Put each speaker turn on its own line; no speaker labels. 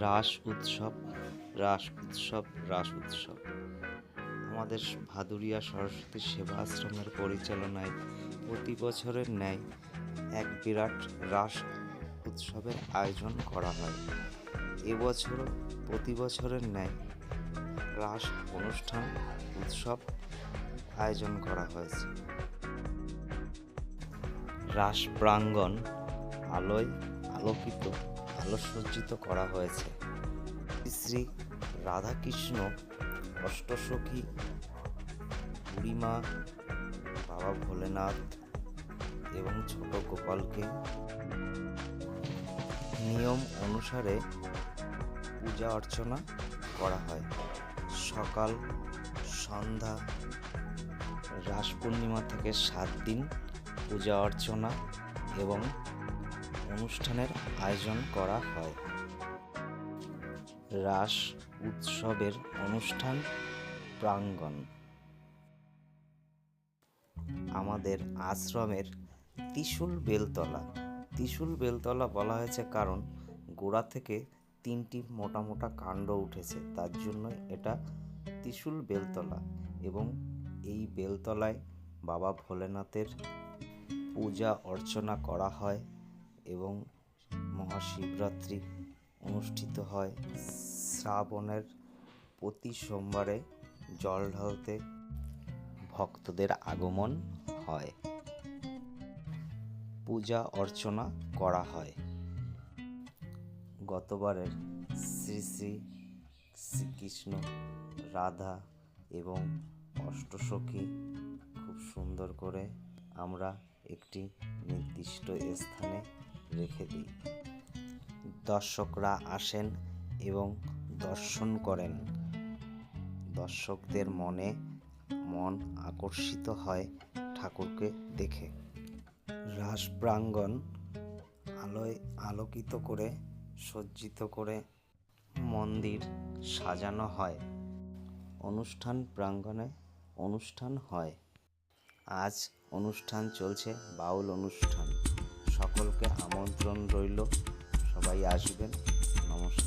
রাস উৎসব রাস উৎসব রাস উৎসব। আমাদের ভাদুরিয়া সরস্বতী সেবা আশ্রমের পরিচালনায় প্রতি বছরের ন্যায় এক বিরাট রাস উৎসবের আয়োজন করা হয়। এবছরও প্রতি বছরের ন্যায় রাস অনুষ্ঠান, উৎসব আয়োজন করা হয়েছে। রাস প্রাঙ্গণ আলোয় আলোকিত আলোকসজ্জিত করা হয়েছে। শ্রী শ্রী রাধাকৃষ্ণ অষ্টসখী বুড়িমা, বাবা ভোলেনাথ এবং ছোট গোপালকে নিয়ম অনুসারে পূজা অর্চনা করা হয়। সকাল, সন্ধ্যা, রাস পূর্ণিমা থেকে সাত দিন পূজা অর্চনা এবং অনুষ্ঠানের আয়োজন করা হয়। রাস উৎসবের অনুষ্ঠান প্রাঙ্গণ। আমাদের আশ্রমের ত্রিশূল বেলতলা। ত্রিশূল বেলতলা বলা হয়েছে কারণ গোড়া থেকে তিনটি মোটা মোটা কাণ্ড উঠেছে, তার জন্য এটা ত্রিশূল বেলতলা এবং এই বেলতলায় বাবা ভোলেনাথের পূজা অর্চনা করা হয়। এবং মহাশিবরাত্রি অনুষ্ঠিত হয় শ্রাবণের প্রতি সোমবারে জল ঢালতে ভক্তদের আগমন হয়। পূজা অর্চনা করা হয়। গতবারের শ্রী শ্রী শ্রীকৃষ্ণ রাধা এবং অষ্টসখী খুব সুন্দর করে আমরা একটি নির্দিষ্ট স্থানে রেখে দিই। দর্শকরা আসেন এবং দর্শন করেন। দর্শকদের মনে মন আকর্ষিত হয় ঠাকুরকে দেখে। রাস প্রাঙ্গণ আলোয় আলোকিত করে, সজ্জিত করে মন্দির সাজানো হয়। অনুষ্ঠান প্রাঙ্গণে অনুষ্ঠান হয়। আজ অনুষ্ঠান চলছে বাউল অনুষ্ঠান। সকলকে আমন্ত্রণ রইল। সবাই আসবেন। নমস্কার।